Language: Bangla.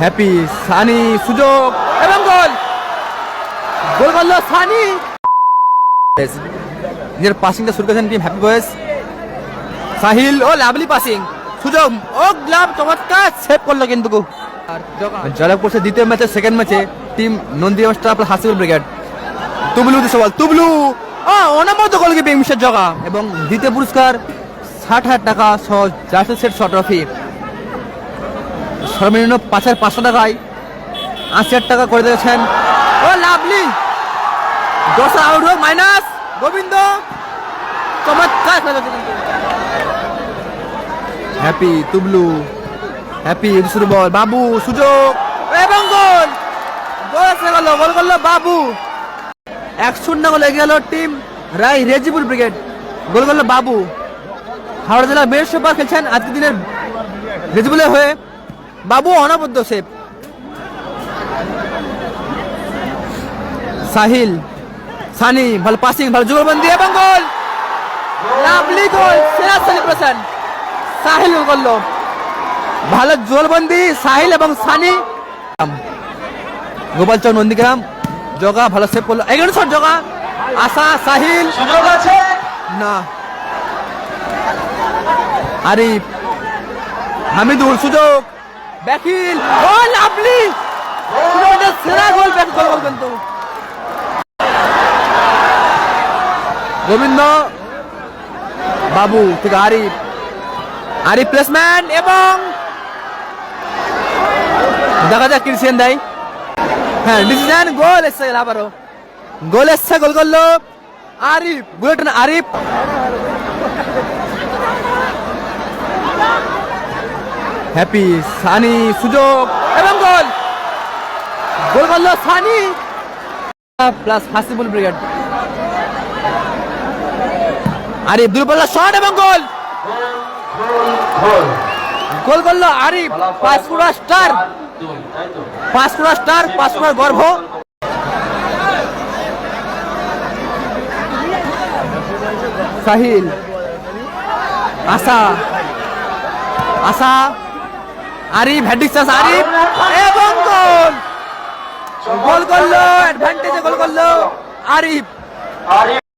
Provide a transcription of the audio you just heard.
হ্যাপি সানি সুযোগ এবং গোল। গোল করল সানি। নিজের পাসিংটা শুরু করেছেন টিম হ্যাপি বয়েস সাহিল ও লাভলি পাসিং সুযোগ ও গ্লাভ চমৎকার সেভ করল কিন্তু জয়লাভ করছে দ্বিতীয় ম্যাচে সেকেন্ড ম্যাচে team Nandi star plus Hasibul brigade Tublu দিছে বল, তুবলু। অনামত গোল কিপিং মিশের জগা। এবং দ্বিতীয় পুরস্কার ষাট হাজার টাকা, সহ জার্সি সেট শ ট্রফি সর্বনিম্ন পাঁচ হাজার পাঁচশো টাকায় আশি টাকা করে দিয়েছেন। ও, লাভলি! দশ আউট হোক মাইনাস গোবিন্দ! চমৎকার। হ্যাপি তুবলু হ্যাপি শুরু বল বাবু, সুযোগ। এবং গোল গোল, গেল করল বাবু। এক শূন্য গোল গেল টিম রাই রেজিপুর ব্রিগেড। গোল করল বাবু। হাওড়া জেলার মেয়ের সুপার খেলছেন আজকের দিনের রেজিবুলের হয়ে। বাবু অনবদ্য সেভ সাহিল সানি ভালো পাসিং ভালো যুগলবন্দি এবং গোল! লাভলি গোল সেরা সেলিব্রেশন সাহিল করল। ভালো জোলবন্দি সাহিল এবং সানি। গোপাল চৌক নন্দীগ্রাম। জগা ভালো সেভ করল। এগারো শট জগা। আশা সাহিল। না। আরিফ। হামিদুল সুযোগ। ব্যাকিল ও লাভলি সুযোগের সেরা গোল ব্যাক গোল গোল কিন্তু গোবিন্দ, বাবু থেকে আরিফ। আরিফ প্লেসম্যান এবং দেখা যাক ক্রিস্টিয়ান দেয়। হ্যাঁ ডিসিশন গোল এসছে আবারও। গোল এসছে, গোল করল আরিফ। বুলেটিন আরিফ। হ্যাপি সানি সুযোগ এবং গোল। গোল করল Sunny. Plus Hasibul brigade. Arif দুর্বল শট এবং গোল। গোল করল আরিফ পাঁচপুরা স্টার। পাঁচপুরা স্টার পাঁচপুরার গর্ভ। সাহিল, আশা। আশা। আরিফ হেডিক চাষ আরিফ। এবং গোল গোল করল অ্যাডভান্টেজে গোল করল আরিফ আরিফ।